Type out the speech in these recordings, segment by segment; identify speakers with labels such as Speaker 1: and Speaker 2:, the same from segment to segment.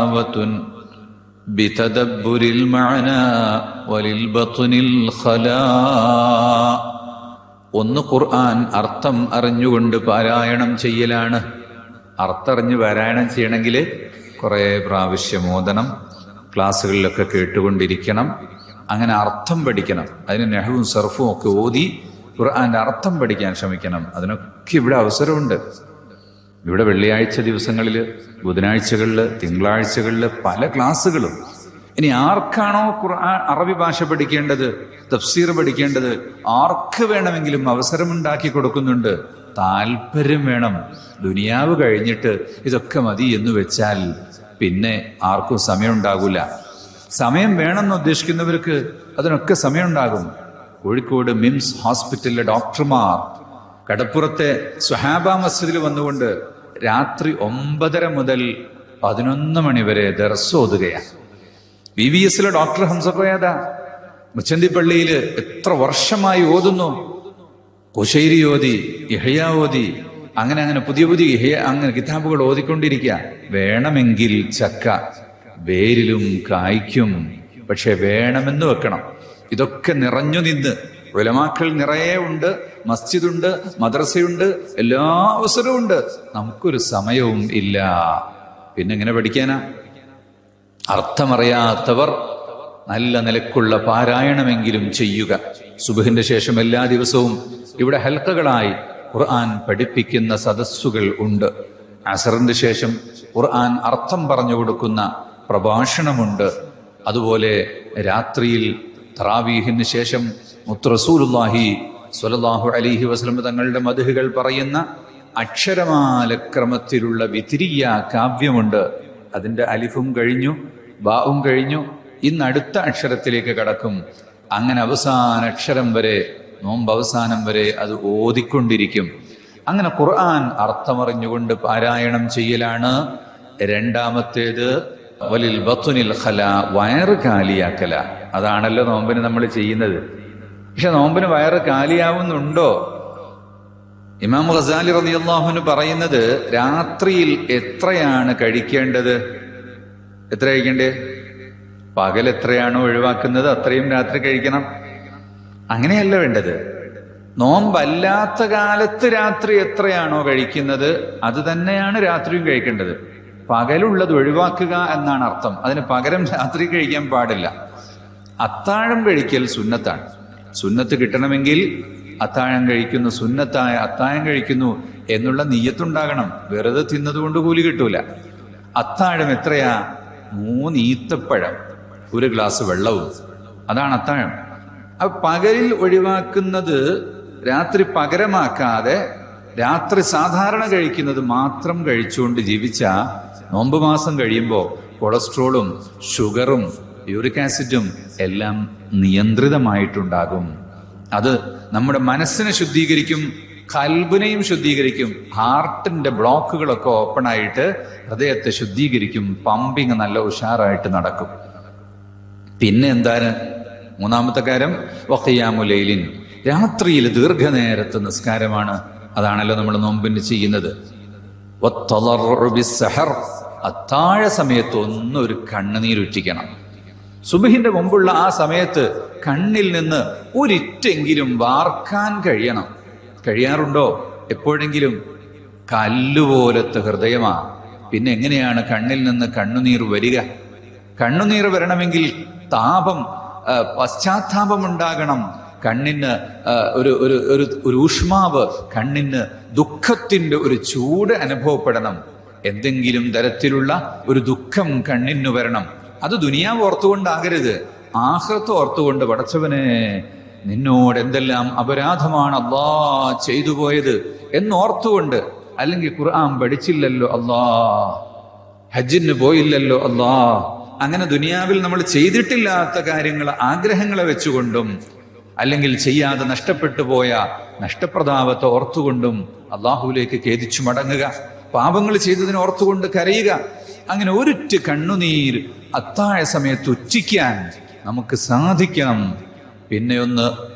Speaker 1: حلاوة بتدبر المعنى وللبطن الخلاء ഒന്ന് ഖുർആൻ അർത്ഥം അറിഞ്ഞുകൊണ്ട് പാരായണം ചെയ്യലാണ് അർത്ഥറിഞ്ഞ് പാരായണം ചെയ്യണമെങ്കിൽ കുറേ പ്രാവശ്യം ഓതണം ക്ലാസ്സുകളിലൊക്കെ കേട്ടുകൊണ്ടിരിക്കണം അങ്ങനെ അർത്ഥം പഠിക്കണം അതിന് നെഹവും സർഫും ഒക്കെ ഓതി ഖുർആന്റെ അർത്ഥം പഠിക്കാൻ ശ്രമിക്കണം അതിനൊക്കെ ഇവിടെ അവസരമുണ്ട് ഇവിടെ വെള്ളിയാഴ്ച ദിവസങ്ങളിൽ ബുധനാഴ്ചകളിൽ തിങ്കളാഴ്ചകളിൽ പല ക്ലാസ്സുകളും. ഇനി ആർക്കാണോ ഖുർആൻ അറബി ഭാഷ പഠിക്കേണ്ടത് തഫ്സീർ പഠിക്കേണ്ടത് ആർക്ക് വേണമെങ്കിലും അവസരമുണ്ടാക്കി കൊടുക്കുന്നുണ്ട്? താല്പര്യം വേണം. ദുനിയാവ് കഴിഞ്ഞിട്ട് ഇതൊക്കെ മതി എന്ന് വെച്ചാൽ പിന്നെ ആർക്കും സമയമുണ്ടാകില്ല സമയം വേണമെന്ന് ഉദ്ദേശിക്കുന്നവർക്ക് അതിനൊക്കെ സമയമുണ്ടാകും. കോഴിക്കോട് മിംസ് ഹോസ്പിറ്റലിലെ ഡോക്ടർമാർ കടപ്പുറത്തെ സുഹാബ മസ്ജിദിൽ വന്നുകൊണ്ട് രാത്രി ഒമ്പതര മുതൽ പതിനൊന്ന് മണി വരെ ദർസ് ഓതുകയാണ്. ബി വി എസിലെ ഡോക്ടർ ഹംസപ്രയാദ മുച്ചന്തിപ്പള്ളിയിൽ എത്ര വർഷമായി ഓതുന്നു? കുശൈരി ഓതി ഇഹയ ഓതി അങ്ങനെ അങ്ങനെ പുതിയ പുതിയ ഇഹയ അങ്ങനെ കിതാബുകൾ ഓതിക്കൊണ്ടിരിക്കുക. വേണമെങ്കിൽ ചക്ക വേരിലും കായ്ക്കും പക്ഷെ വേണമെന്ന് വെക്കണം. ഇതൊക്കെ നിറഞ്ഞു നിന്ന് ഉലമാക്കൾ നിറയെ ഉണ്ട് മസ്ജിദുണ്ട് മദ്രസയുണ്ട് എല്ലാ അവസരവും ഉണ്ട്. നമുക്കൊരു സമയവും ഇല്ല. പിന്നെ എങ്ങനെ പഠിക്കാനാ? അർത്ഥമറിയാത്തവർ നല്ല നിലക്കുള്ള പാരായണമെങ്കിലും ചെയ്യുക. സുബഹിന്റെ ശേഷം എല്ലാ ദിവസവും ഇവിടെ ഹൽക്കകളായി ഖുർആൻ പഠിപ്പിക്കുന്ന സദസ്സുകൾ ഉണ്ട്. അസറിന്റെ ശേഷം ഖുർആൻ അർത്ഥം പറഞ്ഞു കൊടുക്കുന്ന പ്രഭാഷണമുണ്ട്. അതുപോലെ രാത്രിയിൽ തറാവീഹിന് ശേഷം മുത്രസൂലുല്ലാഹി സ്വലല്ലാഹു അലിഹി വസ്ലം തങ്ങളുടെ മധുഹുകൾ പറയുന്ന അക്ഷരമാലക്രമത്തിലുള്ള വിതിരിയ കാവ്യമുണ്ട്. അതിന്റെ അലിഫും കഴിഞ്ഞു ബാവും കഴിഞ്ഞു ഇന്ന് അടുത്ത അക്ഷരത്തിലേക്ക് കടക്കും. അങ്ങനെ അവസാന അക്ഷരം വരെ നോമ്പ് അവസാനം വരെ അത് ഓതിക്കൊണ്ടിരിക്കും. അങ്ങനെ ഖുർആൻ അർത്ഥമറിഞ്ഞുകൊണ്ട് പാരായണം ചെയ്യലാണ്. രണ്ടാമത്തേത് വലിൽ ബത്തുനിൽ ഖല വയറ് കാലിയാക്കല. അതാണല്ലോ നോമ്പിന് നമ്മൾ ചെയ്യുന്നത്. പക്ഷെ നോമ്പിന് വയറ് കാലിയാവുന്നുണ്ടോ? ഇമാം ഖസാലി റളിയല്ലാഹുവിന് പറയുന്നത് രാത്രിയിൽ എത്രയാണ് കഴിക്കേണ്ടത്? എത്ര കഴിക്കണ്ടേ? പകൽ എത്രയാണോ ഒഴിവാക്കുന്നത് അത്രയും രാത്രി കഴിക്കണം. അങ്ങനെയല്ല വേണ്ടത്. നോമ്പല്ലാത്ത കാലത്ത് രാത്രി എത്രയാണോ കഴിക്കുന്നത് അത് തന്നെയാണ് രാത്രിയും കഴിക്കേണ്ടത്. പകലുള്ളത് ഒഴിവാക്കുക എന്നാണ് അർത്ഥം. അതിന് പകരം രാത്രി കഴിക്കാൻ പാടില്ല. അത്താഴം കഴിക്കൽ സുന്നത്താണ്. സുന്നത്ത് കിട്ടണമെങ്കിൽ അത്താഴം കഴിക്കുന്നു സുന്നത്തായ അത്താഴം കഴിക്കുന്നു എന്നുള്ള നീയത്തുണ്ടാകണം വെറുതെ തിന്നതുകൊണ്ട് കൂലി കിട്ടൂല. അത്താഴം എത്രയാ? മൂന്ന് ഈത്തപ്പഴം ഒരു ഗ്ലാസ് വെള്ളവും. അതാണ് അത്താഴം. അപ്പൊ പകലിൽ ഒഴിവാക്കുന്നത് രാത്രി പകരമാക്കാതെ രാത്രി സാധാരണ കഴിക്കുന്നത് മാത്രം കഴിച്ചുകൊണ്ട് ജീവിച്ച നോമ്പ് മാസം കഴിയുമ്പോൾ കൊളസ്ട്രോളും ഷുഗറും യൂറിക് ആസിഡും എല്ലാം നിയന്ത്രിതമായിട്ടുണ്ടാകും. അത് നമ്മുടെ മനസ്സിനെ ശുദ്ധീകരിക്കും കൽബിനെയും ശുദ്ധീകരിക്കും ഹാർട്ടിന്റെ ബ്ലോക്കുകളൊക്കെ ഓപ്പൺ ആയിട്ട് ഹൃദയത്തെ ശുദ്ധീകരിക്കും പമ്പിങ് നല്ല ഉഷാറായിട്ട് നടക്കും. പിന്നെ എന്താണ്? മൂന്നാമത്തെ കാര്യം വഖിയാമുലൈലിൻ രാത്രിയിൽ ദീർഘനേരത്തെ നിസ്കാരമാണ്. അതാണല്ലോ നമ്മൾ നോമ്പിന് ചെയ്യുന്നത്. അത്താഴ സമയത്ത് ഒന്നൊരു കണ്ണുനീരുറ്റിക്കണം. സുബഹിന്റെ മുമ്പുള്ള ആ സമയത്ത് കണ്ണിൽ നിന്ന് ഒരിറ്റെങ്കിലും വാർക്കാൻ കഴിയണം. കഴിയാറുണ്ടോ? എപ്പോഴെങ്കിലും? കല്ലുപോലത്തെ ഹൃദയമാ. പിന്നെ എങ്ങനെയാണ് കണ്ണിൽ നിന്ന് കണ്ണുനീർ വരിക? കണ്ണുനീർ വരണമെങ്കിൽ താപം പശ്ചാത്താപം ഉണ്ടാകണം. കണ്ണിന് ഒരു ഒരു ഒരു ഒരു ഊഷ്മാവ് കണ്ണിന് ദുഃഖത്തിന്റെ ഒരു ചൂട് അനുഭവപ്പെടണം. എന്തെങ്കിലും തരത്തിലുള്ള ഒരു ദുഃഖം കണ്ണിന് വരണം. അത് ദുനിയാവ് ഓർത്തുകൊണ്ടാകരുത്. ആഹ്റത്ത് ഓർത്തുകൊണ്ട് പടച്ചവനെ നിന്നോട് എന്തെല്ലാം അപരാധമാണ് അള്ളാ ചെയ്തു പോയത് എന്നോർത്തുകൊണ്ട് അല്ലെങ്കിൽ ഖുർആൻ പഠിച്ചില്ലല്ലോ അള്ളാ ഹജ്ജിന് പോയില്ലല്ലോ അള്ളാ അങ്ങനെ ദുനിയാവിൽ നമ്മൾ ചെയ്തിട്ടില്ലാത്ത കാര്യങ്ങൾ ആഗ്രഹങ്ങളെ വെച്ചുകൊണ്ടും അല്ലെങ്കിൽ ചെയ്യാതെ നഷ്ടപ്പെട്ടു പോയ നഷ്ടപ്രതാപത്തെ ഓർത്തുകൊണ്ടും അള്ളാഹുവിലേക്ക് ഖേദിച്ചു മടങ്ങുക. പാപങ്ങൾ ചെയ്തതിനെ ഓർത്തുകൊണ്ട് കരയുക. അങ്ങനെ ഒരിറ്റ് കണ്ണുനീർ അത്താഴ സമയത്ത് ഉച്ചിക്കാൻ നമുക്ക് സാധിക്കണം പിന്നെ ഒന്ന്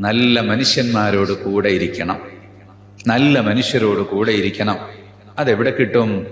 Speaker 1: നല്ല മനുഷ്യന്മാരോട് കൂടെ ഇരിക്കണം. നല്ല മനുഷ്യരോട് കൂടെ ഇരിക്കണം. അതെവിടെ കിട്ടും?